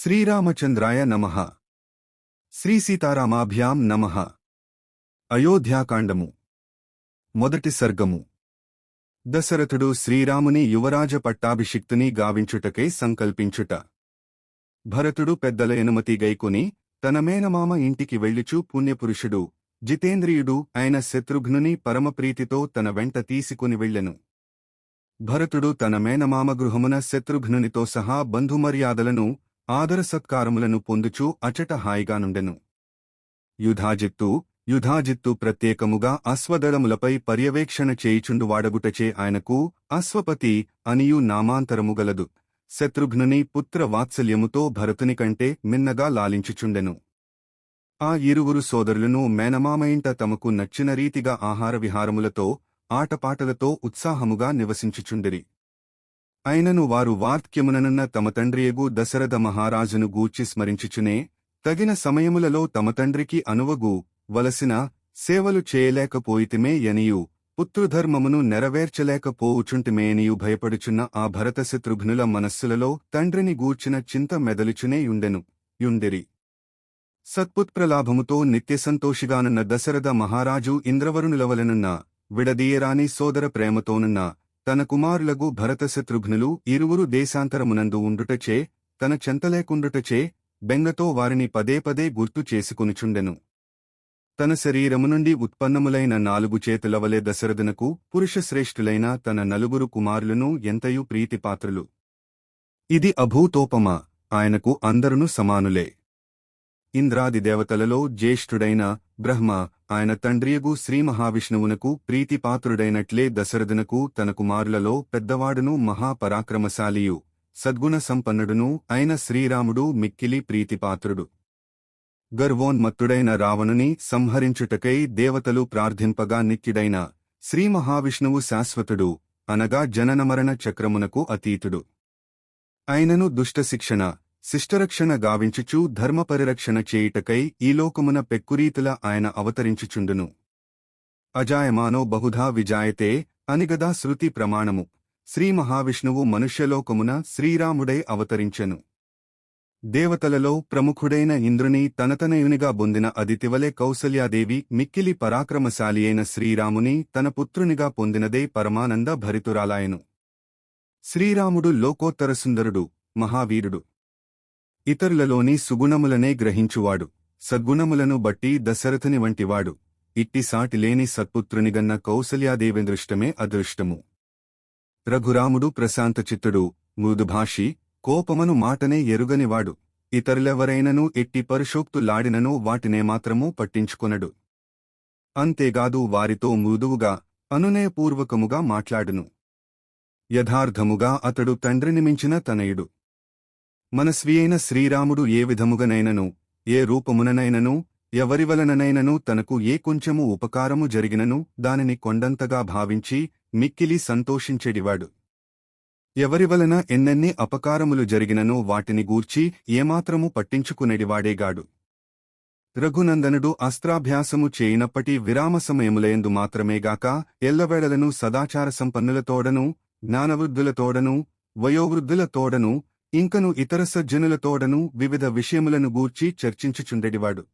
శ్రీరామచంద్రాయ నమః. శ్రీ సీతారామాభ్యాం నమః. అయోధ్యాకాండము. మొదటి సర్గము. దశరథుడు శ్రీరాముని యువరాజ పట్టాభిషిక్తుని గావించుటకై సంకల్పించుట. భరతుడు పెద్దల ఎనుమతి గైకొని తన మేనమామ ఇంటికి వెళ్ళుచూ పుణ్యపురుషుడు జితేంద్రియుడు అయిన శత్రుఘ్నుని పరమప్రీతితో తన వెంట తీసుకుని వెళ్ళెను. భరతుడు తన మేనమామ గృహమున శత్రుఘ్నునితో సహా బంధుమర్యాదలను ఆదర సత్కారములను పొందుచూ అచట హాయిగానుండెను యుధాజిత్తు యుధాజిత్తు ప్రత్యేకముగా అశ్వదళములపై పర్యవేక్షణ చేయుచుండు వాడగుటచే ఆయనకు అశ్వపతి అనియు నామాంతరము గలదు. శత్రుఘ్నుని పుత్ర వాత్సల్యముతో భరతుని కంటే మిన్నగా లాలించుచుండెను. ఆ ఇరువురు సోదరులను మేనమామ ఇంట తమకు నచ్చిన రీతిగా ఆహార విహారములతో ఆటపాటలతో ఉత్సాహముగా నివసించుచుండిరి. అయినను వారు వార్త్క్యముననున్న తమ తండ్రియగు దశరథ మహారాజును గూర్చి స్మరించుచునే తగిన సమయములలో తమ తండ్రికి అనువగు వలసిన సేవలు చేయలేకపోయితిమే యనియు పుత్రుధర్మమును నెరవేర్చలేకపోవుచుంటిమేనియు భయపడుచున్న ఆ భరతశత్రుఘ్నుల మనస్సులలో తండ్రిని గూర్చిన చింత మెదలుచునే యుండెను యుండిరి. సత్పుత్ప్రలాభముతో నిత్యసంతోషిగానున్న దశరథ మహారాజు ఇంద్రవరుణులవలనున్న విడదీయరాని సోదర ప్రేమతోనున్న తన కుమారులగు భరతశత్రుఘ్నులు ఇరువురు దేశాంతరమునందు ఉండుటచే తన చెంతలేకుండుటచే బెంగతో వారిని పదే పదే గుర్తు చేసుకునిచుండెను. తన శరీరము నుండి ఉత్పన్నములైన నాలుగు చేతులవలే దశరథునకు పురుషశ్రేష్ఠులైన తన నలుగురు కుమారులను ఎంతయు ప్రీతిపాత్రులు. ఇది అభూతోపమ? ఆయనకు అందరును సమానులే. ఇంద్రాది దేవతలలో జ్యేష్ఠుడైన బ్రహ్మ ఆయన తండ్రియగు శ్రీ మహావిష్ణువునకు ప్రీతిపాత్రుడైనట్లే దశరథునకు తన కుమారులలో పెద్దవాడును మహాపరాక్రమశాలియు సద్గుణ సంపన్నుడును అయిన శ్రీరాముడు మిక్కిలి ప్రీతిపాత్రుడు. గర్వోన్మత్తుడైన రావణుని సంహరించుటకై దేవతలు ప్రార్థింపగా నిత్యుడైన శ్రీ మహావిష్ణువు శాశ్వతుడు అనగా జననమరణ చక్రమునకు అతీతుడు. అయినను దుష్టశిక్షణ శిష్టరక్షణ గావించుచు ధర్మపరిరక్షణ చేయుటకై ఈ లోకమున పెక్కురీతుల ఆయన అవతరించుచుండును. అజాయమానో బహుధా విజాయతే అనిగదా శృతి ప్రమాణము. శ్రీ మహావిష్ణువు మనుష్యలోకమున శ్రీరాముడై అవతరించెను. దేవతలలో ప్రముఖుడైన ఇంద్రుని తనతనయునిగా పొందిన అదితివలే కౌసల్యాదేవి మిక్కిలి పరాక్రమశాలి అయిన శ్రీరాముని తన పుత్రునిగా పొందినదే పరమానంద భరితురాలాయను. శ్రీరాముడు లోకోత్తరసుందరుడు మహావీరుడు. ఇతరులలోని సుగుణములనే గ్రహించువాడు. సద్గుణములను బట్టి దశరథుని వంటివాడు. ఇట్టి సాటిలేని సత్పుత్రునిగన్న కౌసల్యాదేవేందృష్టమే అదృష్టము. రఘురాముడు ప్రశాంతచిత్తుడు మృదుభాషి కోపమను మాటనే ఎరుగనివాడు. ఇతరులెవరైనను ఎట్టి పరుషోక్తులాడినను వాటినే మాత్రమూ పట్టించుకొనడు. అంతేగాదు వారితో మృదువుగా అనునయపూర్వకముగా మాట్లాడును. యథార్థముగా అతడు తండ్రిని మించిన తనయుడు. మనస్వీయైన శ్రీరాముడు ఏ విధముగనైనను ఏ రూపముననైనను ఎవరివలననైనను తనకు ఏ కొంచెము ఉపకారము జరిగినను దానిని కొండంతగా భావించి మిక్కిలి సంతోషించెడివాడు. ఎవరివలన ఎన్నెన్ని అపకారములు జరిగినను వాటిని గూర్చి ఏమాత్రము పట్టించుకునేడివాడేగాడు. రఘునందనుడు అస్త్రాభ్యాసము చేయనప్పటి విరామ సమయములయందు మాత్రమేగాక ఎల్లవేళలను సదాచార సంపన్నులతోడను జ్ఞానవృద్ధులతోడను వయోవృద్ధులతోడను ఇంకను ఇతర సజ్జనులతోడను వివిధ విషయములను గూర్చి చర్చించుచుండెడివాడు.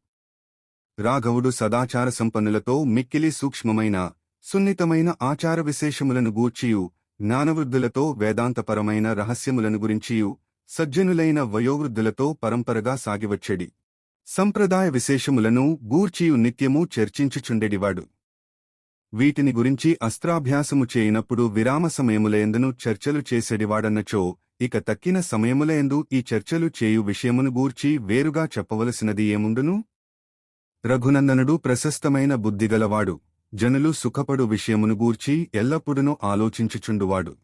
రాఘవుడు సదాచార సంపన్నులతో మిక్కిలి సూక్ష్మమైన సున్నితమైన ఆచార విశేషములను గూర్చియు జ్ఞానవృద్ధులతో వేదాంతపరమైన రహస్యములను గురించియు సజ్జనులైన వయోవృద్ధులతో పరంపరగా సాగివచ్చెడి. సంప్రదాయ విశేషములను గూర్చియు నిత్యము చర్చించుచుండెడివాడు. వీటిని గురించి అస్త్రాభ్యాసము చేయనప్పుడు విరామ సమయములయందును చర్చలు చేసేడివాడన్నచో ఇక తక్కిన సమయములయందు ఈ చర్చలు చేయు విషయమును గూర్చి వేరుగా చెప్పవలసినది ఏముండును? రఘునందనుడు ప్రశస్తమైన బుద్ధిగలవాడు. జనులు సుఖపడు విషయమును గూర్చి ఎల్లప్పుడునూ ఆలోచించుచుండువాడు.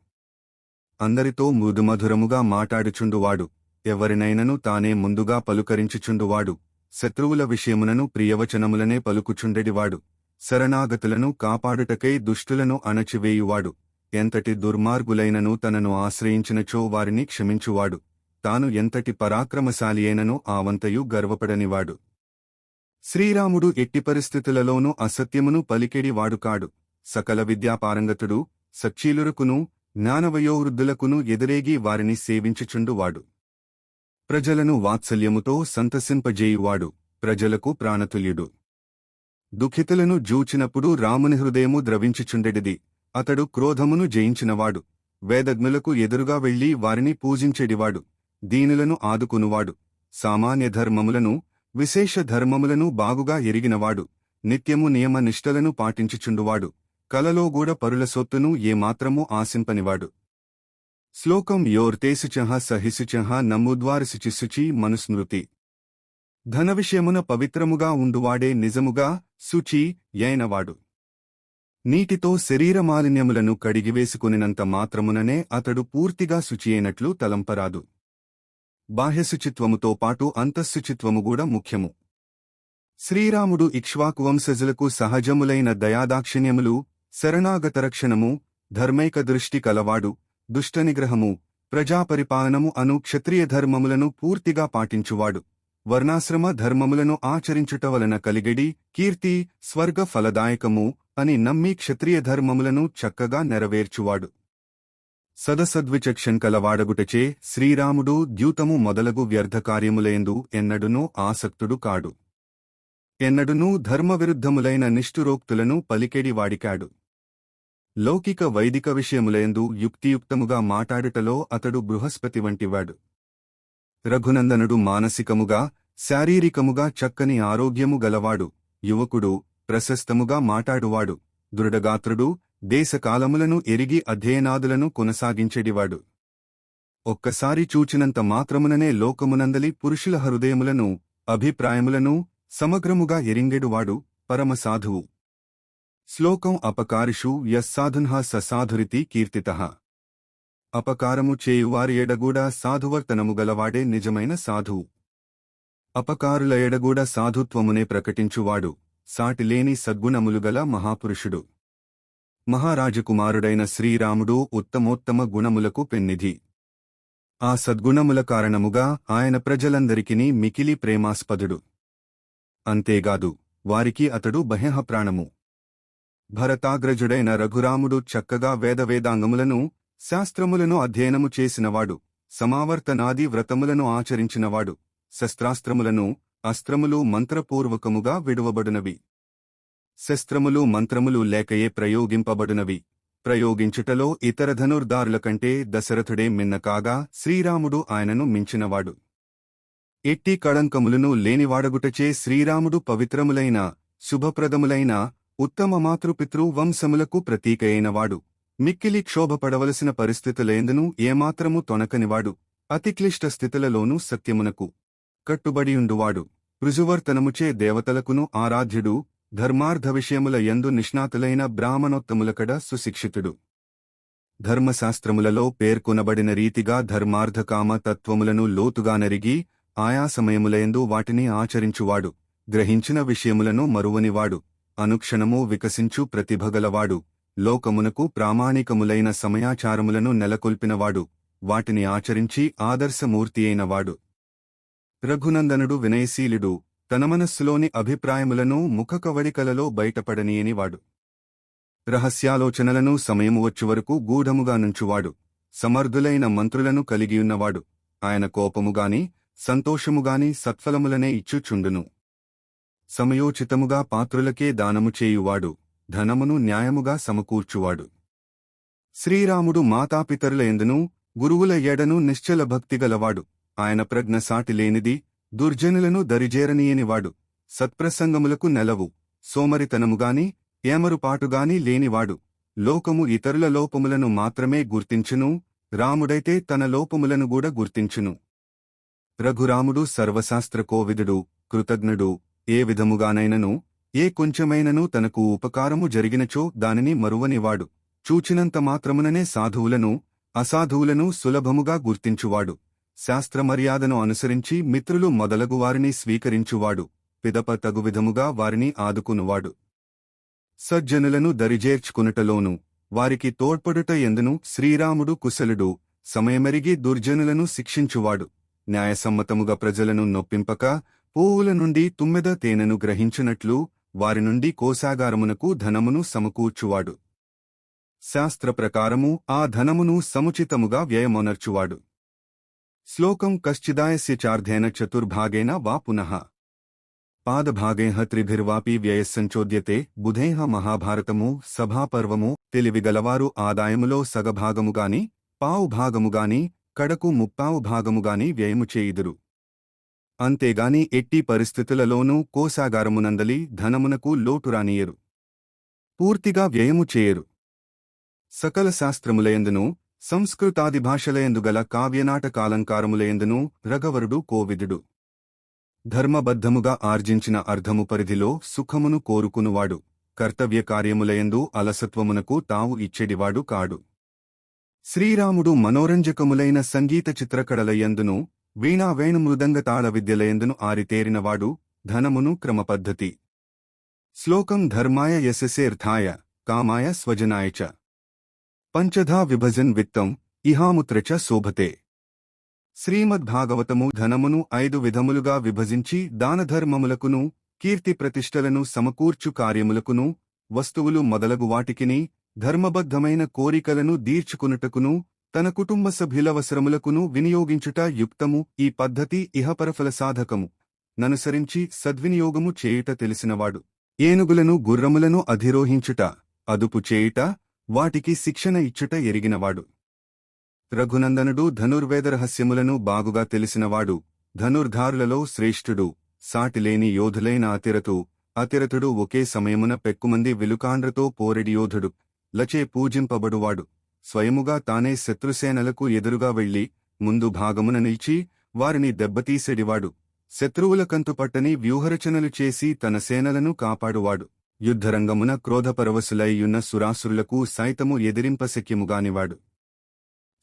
అందరితో మృదుమధురముగా మాటాడుచుండువాడు. ఎవరినైనను తానే ముందుగా పలుకరించుచుండువాడు. శత్రువుల విషయమునను ప్రియవచనములనే పలుకుచుండెడివాడు. శరణాగతులను కాపాడుటకై దుష్టులను అణచివేయువాడు. ఎంతటి దుర్మార్గులైనను తనను ఆశ్రయించినచో వారిని క్షమించువాడు. తాను ఎంతటి పరాక్రమశాలి అయినను ఆవంతయు గర్వపడనివాడు. శ్రీరాముడు ఎట్టి పరిస్థితులలోనూ అసత్యమును పలికెడివాడు కాడు సకల విద్యాపారంగతుడు సచ్చీలురుకును జ్ఞానవయోవృద్ధులకును ఎదురేగి వారిని సేవించుచుండువాడు. ప్రజలను వాత్సల్యముతో సంతసింపజేయువాడు. ప్రజలకు ప్రాణతుల్యుడు. దుఃఖితులను జూచినప్పుడు రాముని హృదయము ద్రవించుచుండెడిది. అతడు క్రోధమును జయించినవాడు. వేదజ్ఞులకు ఎదురుగా వెళ్ళి వారిని పూజించెడివాడు. దీనులను ఆదుకునువాడు. సామాన్య ధర్మములను విశేష ధర్మములను బాగుగా ఎరిగినవాడు. నిత్యము నియమ నిష్టలను పాటించుచుండువాడు కలలోగూడ పరుల సొత్తును ఏమాత్రమూ ఆశింపనివాడు. శ్లోకం యోర్తేసుచహ సహిసుచహ నమ్ముద్వారశుచిశుచి మనుస్మృతి. ధన విషయమున పవిత్రముగా ఉండువాడే నిజముగా శుచి యైనవాడు. నీటితో శరీర మాలిన్యములను కడిగివేసుకునినంత మాత్రముననే అతడు పూర్తిగా శుచియైనట్లు తలంపరాదు. బాహ్యశుచిత్వముతో పాటు అంతఃశుచిత్వము కూడా ముఖ్యము. శ్రీరాముడు ఇక్ష్వాకువంశజులకు సహజములైన దయాదాక్షిణ్యములు శరణాగతరక్షణము ధర్మైక దృష్టి కలవాడు దుష్టనిగ్రహము ప్రజాపరిపాలనము అను క్షత్రియ ధర్మములను పూర్తిగా పాటించువాడు. వర్ణాశ్రమ ధర్మములను ఆచరించుట వలన కలిగడి కీర్తి స్వర్గ ఫలదాయకము అని నమ్మి క్షత్రియ ధర్మములను చక్కగా నెరవేర్చువాడు. సదసద్విచక్షణ్ కలవాడగుటచే శ్రీరాముడు ద్యూతము మొదలగు వ్యర్థకార్యములేందు ఎన్నడునూ ఆసక్తుడు కాడు. ఎన్నడునూ ధర్మవిరుద్ధములైన నిష్ఠురోక్తులను పలికెడి వాడికాడు. లౌకిక వైదిక విషయములయందు యుక్తియుక్తముగా మాటాడుటలో అతడు బృహస్పతి వంటివాడు. రఘునందనుడు మానసికముగా శారీరకముగా చక్కని ఆరోగ్యము గలవాడు యువకుడు ప్రశస్తముగా మాటాడువాడు దృఢగాత్రుడు దేశకాలములను ఎరిగి అధ్యయనాదులను కొనసాగించెడివాడు. ఒక్కసారి చూచినంత మాత్రముననే లోకమునందలి పురుషుల హృదయములను అభిప్రాయములను సమగ్రముగా ఎరింగెడువాడు పరమసాధువు. శ్లోకం అపకారిషు యస్సాధున్హ ససాధురితి కీర్తితః. అపకారము చేయువారి ఎడగూడా సాధువర్తనము గలవాడే నిజమైన సాధువు. అపకారుల ఎడగూడ సాధుత్వమునే ప్రకటించువాడు సాటిలేని సద్గుణములు గల మహాపురుషుడు. మహారాజకుమారుడైన శ్రీరాముడు ఉత్తమోత్తమ గుణములకు పెన్నిధి. ఆ సద్గుణముల కారణముగా ఆయన ప్రజలందరికిని మికిలి ప్రేమాస్పదుడు. అంతేగాదు వారికి అతడు బహ్యప్రాణము భరతాగ్రజుడైన రఘురాముడు చక్కగా వేదవేదాంగములను శాస్త్రములను అధ్యయనము చేసినవాడు సమావర్తనాది వ్రతములను ఆచరించినవాడు. శస్త్రాస్త్రములను అస్త్రములు మంత్రపూర్వకముగా విడువబడునవి. శస్త్రములు మంత్రములు లేకయే ప్రయోగింపబడునవి. ప్రయోగించుటలో ఇతర ధనుర్దారుల కంటే దశరథుడే మిన్న కాగా శ్రీరాముడు ఆయనను మించినవాడు. ఎట్టి కళంకములను లేనివాడగుటచే శ్రీరాముడు పవిత్రములైన శుభప్రదములైన ఉత్తమ మాతృపితృ వంశములకు ప్రతీకయైనవాడు. మిక్కిలి క్షోభపడవలసిన పరిస్థితులేందును ఏమాత్రము తొనకనివాడు. అతిక్లిష్ట స్థితులలోనూ సత్యమునకు కట్టుబడియుండువాడు రుజువర్తనముచే దేవతలకును ఆరాధ్యుడు ధర్మార్థ విషయముల యందు నిష్ణాతులైన బ్రాహ్మణోత్తములకడ సుశిక్షితుడు. ధర్మశాస్త్రములలో పేర్కొనబడిన రీతిగా ధర్మార్థకామ తత్వములను లోతుగా నరిగి ఆయా సమయములయందు వాటిని ఆచరించువాడు. గ్రహించిన విషయములను మరువనివాడు. అనుక్షణము వికసించు ప్రతిభగలవాడు. లోకమునకు ప్రామాణికములైన సమయాచారములను నెలకొల్పినవాడు. వాటిని ఆచరించి ఆదర్శమూర్తి అయినవాడు రఘునందనుడు వినయశీలుడు తన మనస్సులోని అభిప్రాయములను ముఖకవళికలలో బయటపడనీయనివాడు రహస్యాలోచనలను సమయము వచ్చువరకు గూఢముగా నుంచువాడు. సమర్థులైన మంత్రులను కలిగియున్నవాడు. ఆయన కోపముగాని సంతోషముగాని సత్ఫలములనే ఇచ్చుచుండును. సమయోచితముగా పాత్రులకే దానము చేయువాడు ధనమును న్యాయముగా సమకూర్చువాడు. శ్రీరాముడు మాతాపితరుల ఎందును గురువుల ఎడను నిశ్చల భక్తిగలవాడు ఆయన ప్రజ్ఞ సాటిలేనిది దుర్జనులను దరిజేరనీయనివాడు సత్ప్రసంగములకు నెలవు సోమరితనముగాని ఏమరుపాటుగాని లేనివాడు. లోకము ఇతరుల లోపములను మాత్రమే గుర్తించును రాముడైతే తన లోపములను కూడా గుర్తించును. రఘురాముడు సర్వశాస్త్ర కోవిదుడు కృతజ్ఞుడు ఏ విధముగానైనను ఏ కొంచెమైనను తనకు ఉపకారము జరిగినచో దానిని మరువనివాడు. చూచినంత మాత్రముననే సాధువులను అసాధువులను సులభముగా గుర్తించువాడు. శాస్త్రమర్యాదను అనుసరించి మిత్రులు మొదలగు వారిని స్వీకరించువాడు. పిదప తగువిధముగా వారిని ఆదుకునువాడు. సజ్జనులను దరిజేర్చుకునుటలోను వారికి తోడ్పడుట ఎందును శ్రీరాముడు కుశలుడు సమయమెరిగి దుర్జనులను శిక్షించువాడు. న్యాయసమ్మతముగా ప్రజలను నొప్పింపక పువ్వుల నుండి తుమ్మెద తేనెను గ్రహించినట్లు వారి నుండి కోశాగారమునకు ధనమును సమకూర్చువాడు. శాస్త్రప్రకారము ఆ ధనమును సముచితముగా వ్యయమొనర్చువాడు. శ్లోకం కశ్చిదాయస్య చార్ధేన చతుర్భాగేన వా పునః. పాదభాగేహ త్రిభిర్వాపి వ్యయస్సంచోద్యతే బుధేహ మహాభారతము సభాపర్వము తెలివిగలవారు ఆదాయములో సగభాగముగాని పావు భాగముగాని కడకు ముప్పావు భాగముగాని వ్యయము చేయుదురు. అంతేగాని ఎట్టి పరిస్థితులలోనూ కోశాగారమునందలి ధనమునకు లోటురానియరు పూర్తిగా వ్యయము చేయరు. సకల శాస్త్రములయందును సంస్కృతాది భాషలయందు గల కావ్యనాటకాలంకారములయందును రఘవరుడు కోవిదుడు. ధర్మబద్ధముగా ఆర్జించిన అర్ధము పరిధిలో సుఖమును కోరుకునువాడు. కర్తవ్య కార్యములయందు అలసత్వమునకు తావు ఇచ్చెడివాడు కాడు. శ్రీరాముడు మనోరంజకములైన సంగీత చిత్రకళలయందును వీణా వేణుమృదంగ తాళ విద్యలయందును ఆరితేరినవాడు ధనమును క్రమపద్ధతి. శ్లోకం ధర్మాయ యశసేర్థాయ కామాయ స్వజనాయ చ. పంచధా విభజన్ విత్తం ఇహాముత్రచ శోభతే. శ్రీమద్భాగవతము ధనమును ఐదు విధములుగా విభజించి దానధర్మములకును కీర్తి ప్రతిష్టలను సమకూర్చు కార్యములకును వస్తువులు మొదలగు వాటికిని ధర్మబద్ధమైన కోరికలను దీర్చుకునుటకును తన కుటుంబ సభ్యులవసరములకును వినియోగించుట యుక్తము ఈ పద్ధతి ఇహపరఫల సాధకము. ననుసరించి సద్వినియోగము చేయుట తెలిసినవాడు. ఏనుగులను గుర్రములను అధిరోహించుట అదుపు చేయుట వాటికి శిక్షణ ఇచ్చుట ఎరిగినవాడు. రఘునందనుడు ధనుర్వేద రహస్యములను బాగుగా తెలిసినవాడు ధనుర్ధారులలో శ్రేష్ఠుడు సాటిలేని యోధులైన అతిరతు అతిరతుడు ఒకే సమయమున పెక్కుమంది విలుకాండ్రతో పోరెడి యోధుడు లచే పూజింపబడువాడు. స్వయముగా తానే శత్రుసేనలకు ఎదురుగా వెళ్ళి ముందు భాగమున నిలిచి వారిని దెబ్బతీసెడివాడు. శత్రువుల కంతుపట్టని వ్యూహరచనలు చేసి తన సేనలను కాపాడువాడు. యుద్ధరంగమున క్రోధపరవశులైయున్న సురాసురులకు సైతము ఎదిరింపశక్యముగానివాడు.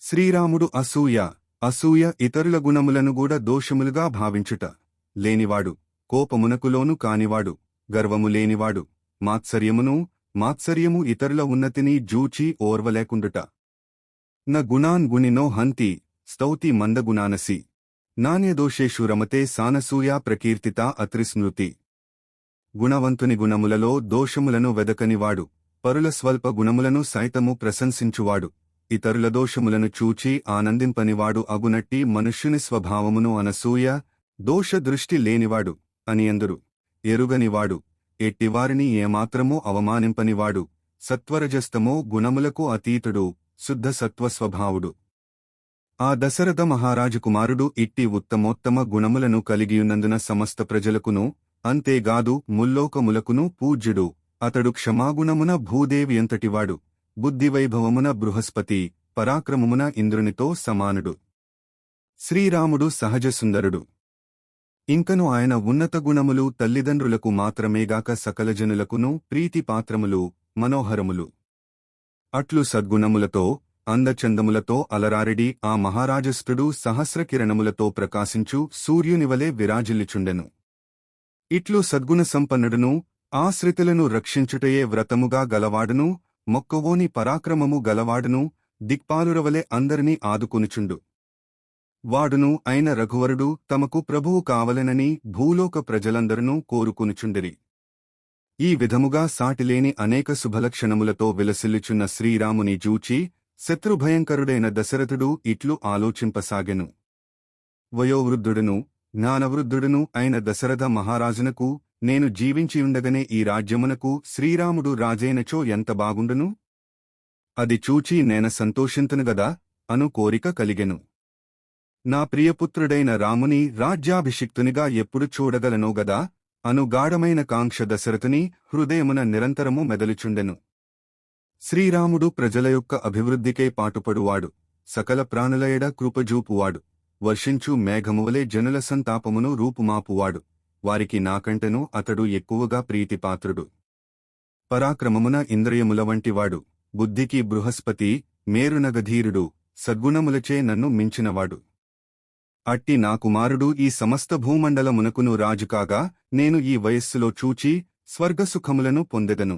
శ్రీరాముడు అసూయ అసూయ ఇతరుల గుణములను కూడా దోషములుగా భావించుట. లేనివాడు కోపమునకులోను కానివాడు గర్వము లేనివాడు మాత్సర్యమును మాత్సర్యము ఇతరుల ఉన్నతిని జూచి ఓర్వలేకుండుట. న గుణాన్ గుణినో హంతి స్తౌతి మందగుణానసి. నాణ్యదోషేషు రమతే సానసూయా ప్రకీర్తిత అత్రిస్మృతి. గుణవంతుని గుణములలో దోషములను వెదకనివాడు. పరుల స్వల్ప గుణములను సైతము ప్రశంసించువాడు. ఇతరుల దోషములను చూచి ఆనందింపనివాడు అగునట్టి మనుష్యుని స్వభావమును అనసూయ దోషదృష్టి లేనివాడు అని అందురు ఎరుగనివాడు ఎట్టివారిని ఏమాత్రమూ అవమానింపనివాడు. సత్వరజస్తమో గుణములకు అతీతుడు శుద్ధ సత్వస్వభావుడు. ఆ దశరథ మహారాజు కుమారుడు ఇట్టి ఉత్తమోత్తమ గుణములను కలిగియున్నందున సమస్త ప్రజలకును అంతేగాదు ముల్లోకములకును పూజ్యుడు. అతడు క్షమాగుణమున భూదేవియంతటివాడు బుద్ధివైభవమున బృహస్పతి. పరాక్రమమున ఇంద్రునితో సమానుడు. శ్రీరాముడు సహజసుందరుడు. ఇంకను ఆయన ఉన్నత గుణములు తల్లిదండ్రులకు మాత్రమేగాక సకలజనులకును ప్రీతిపాత్రములు మనోహరములు. అట్లు సద్గుణములతో అందచందములతో అలరారెడి ఆ మహారాజస్థుడు సహస్రకిరణములతో ప్రకాశించు సూర్యునివలే విరాజిల్లిచుండెను. ఇట్లు సద్గుణ సంపన్నుడును ఆశ్రితులను రక్షించుటయే వ్రతముగా గలవాడును మొక్కవోని పరాక్రమము గలవాడును దిక్పాలురవలే అందరినీ ఆదుకునుచుండు. వాడును అయిన రఘువరుడు తమకు ప్రభువు కావలెనని భూలోక ప్రజలందరూ కోరుకునుచుండిరి. ఈ విధముగా సాటిలేని అనేక శుభలక్షణములతో విలసిల్లుచున్న శ్రీరాముని జూచి శత్రుభయంకరుడైన దశరథుడు ఇట్లు ఆలోచింపసాగెను. వయోవృద్ధుడును జ్ఞానవృద్ధుడును అయిన దశరథ మహారాజునకు నేను జీవించియుండగనే ఈ రాజ్యమునకు శ్రీరాముడు రాజైనచో ఎంత బాగుండును? అది చూచి నేన సంతోషింతునుగదా అను కోరిక కలిగెను. నా ప్రియపుత్రుడైన రాముని రాజ్యాభిషిక్తునిగా ఎప్పుడు చూడగలనో గదా అను గాఢమైన కాంక్ష దశరథుని హృదయమున నిరంతరము మెదలుచుండెను. శ్రీరాముడు ప్రజల యొక్క అభివృద్ధికే పాటుపడువాడు సకల ప్రాణులయడ కృపజూపువాడు వర్షించు మేఘమువలే జనుల సంతాపమును రూపుమాపువాడు. వారికి నాకంటెను అతడు ఎక్కువగా ప్రీతిపాత్రుడు. పరాక్రమమున ఇంద్రియముల వంటివాడు. బుద్ధికి బృహస్పతి మేరునగధీరుడు సద్గుణములచే నన్ను మించినవాడు. అట్టి నా కుమారుడు ఈ సమస్త భూమండలమునకును రాజుకాగా నేను ఈ వయస్సులో చూచి స్వర్గసుఖములను పొందెదను.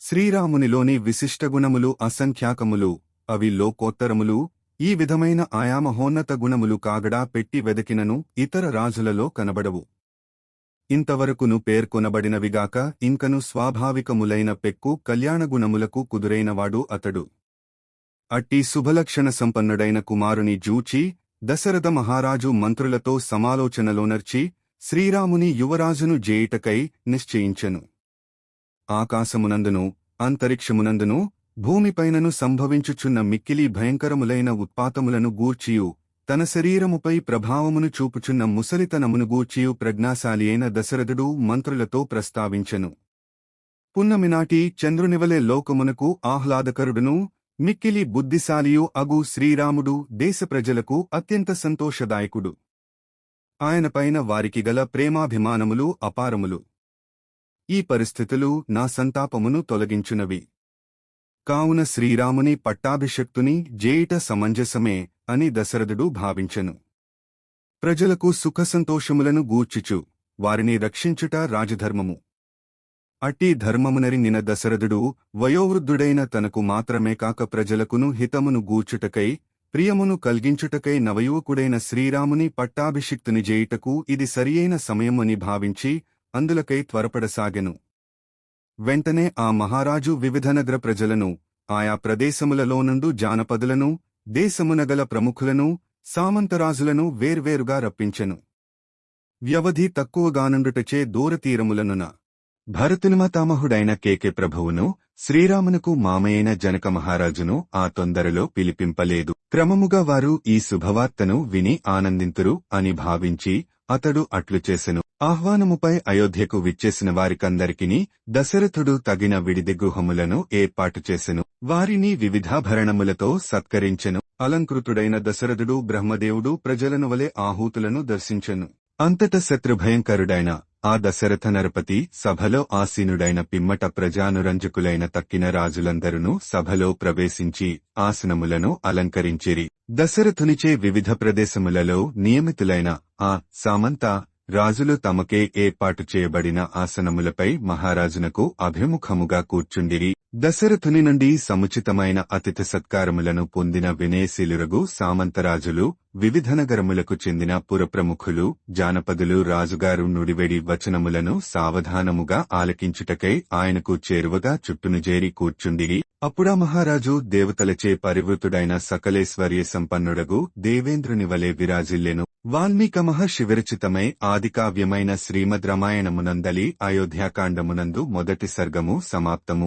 శ్రీరామునిలోని విశిష్టగుణములు అసంఖ్యాకములు అవి లోకోత్తరములు ఈ విధమైన ఆయామహోన్నత గుణములు కాగడా పెట్టి వెదకినను ఇతర రాజులలో కనబడవు. ఇంతవరకును పేర్కొనబడినవిగాక ఇంకను స్వాభావికములైన పెక్కు కళ్యాణగుణములకు కుదురైనవాడు అతడు. అట్టి శుభలక్షణ సంపన్నుడైన కుమారుని జూచి దశరథ మహారాజు మంత్రులతో సమాలోచనలోనర్చి శ్రీరాముని యువరాజును జేయుటకై నిశ్చయించెను. ఆకాశమునందును అంతరిక్షమునందును భూమిపైనను సంభవించుచున్న మిక్కిలి భయంకరములైన ఉత్పాతములను గూర్చియు. తన శరీరముపై ప్రభావమును చూపుచున్న ముసలితనమును గూర్చియు ప్రజ్ఞాశాలి అయిన దశరథుడు మంత్రులతో ప్రస్తావించెను. పున్నమినాటి చంద్రునివలె లోకమునకు ఆహ్లాదకరుడును మిక్కిలి బుద్ధిశాలియు అగు శ్రీరాముడు దేశప్రజలకు అత్యంత సంతోషదాయకుడు. ఆయనపైన వారికి గల ప్రేమాభిమానములు అపారములు. ఈ పరిస్థితులు నా సంతాపమును తొలగించునవి. కావున శ్రీరాముని పట్టాభిషక్తుని జేయిట సమంజసమే అని దశరథుడు భావించెను. ప్రజలకు సుఖసంతోషములను గూర్చిచు వారిని రక్షించుట రాజధర్మము. అట్టి ధర్మమునరినిన దశరథుడు వయోవృద్ధుడైన తనకు మాత్రమే కాక ప్రజలకును హితమును గూర్చుటకై ప్రియమును కల్గించుటకై నవయువకుడైన శ్రీరాముని పట్టాభిషిక్తుని జేయుటకు ఇది సరియైన సమయమని భావించి అందులకై త్వరపడసాగెను. వెంటనే ఆ మహారాజు వివిధ నగర ప్రజలను ఆయా ప్రదేశములలోనుండు జానపదులను దేశమునగల ప్రముఖులను సామంతరాజులను వేర్వేరుగా రప్పించెను. వ్యవధి తక్కువగానుండుటచే దూరతీరములనున భరతునిమతామహుడైన కేకే ప్రభువును శ్రీరామునకు మామయైన జనక మహారాజును ఆ తొందరలో పిలిపింపలేదు. క్రమముగా వారు ఈ శుభవార్తను విని ఆనందింతురు అని భావించి అతడు అట్లు చేసెను. ఆహ్వానముపై అయోధ్యకు విచ్చేసిన వారికందరికిని దశరథుడు తగిన విడిది గుహములను ఏర్పాటు చేసెను. వారిని వివిధాభరణములతో సత్కరించెను. అలంకృతుడైన దశరథుడు బ్రహ్మదేవుడు ప్రజలను వలె ఆహూతులను దర్శించెను. అంతట శత్రుభయంకరుడైన ఆ దశరథ నరపతి సభలో ఆసీనుడైన పిమ్మట ప్రజానురంజకులైన తక్కిన రాజులందరును సభలో ప్రవేశించి ఆసనములను అలంకరించిరి. దశరథునిచే వివిధ ప్రదేశములలో నియమితులైన ఆ సామంత రాజులు తమకే ఏర్పాటు చేయబడిన ఆసనములపై మహారాజునకు అభిముఖముగా కూర్చుండిరి. దశరథుని నుండి సముచితమైన అతిథి సత్కారములను పొందిన వినయశీలురగు సామంతరాజులు వివిధ నగరములకు చెందిన పురప్రముఖులు జానపదులు రాజుగారు నుడివెడి వచనములను సావధానముగా ఆలకించుటకై ఆయనకు చేరువగా చుట్టును చేరి కూర్చుండిరి. అప్పుడా మహారాజు దేవతలచే పరివృతుడైన సకలేశ్వర్య సంపన్నుడగు దేవేంద్రుని వలె విరాజిల్లెను. వాల్మీక మహర్షివిరచితమై ఆదికావ్యమైన శ్రీమద్ రామాయణమునందలి అయోధ్యాకాండమునందు మొదటి సర్గము సమాప్తము.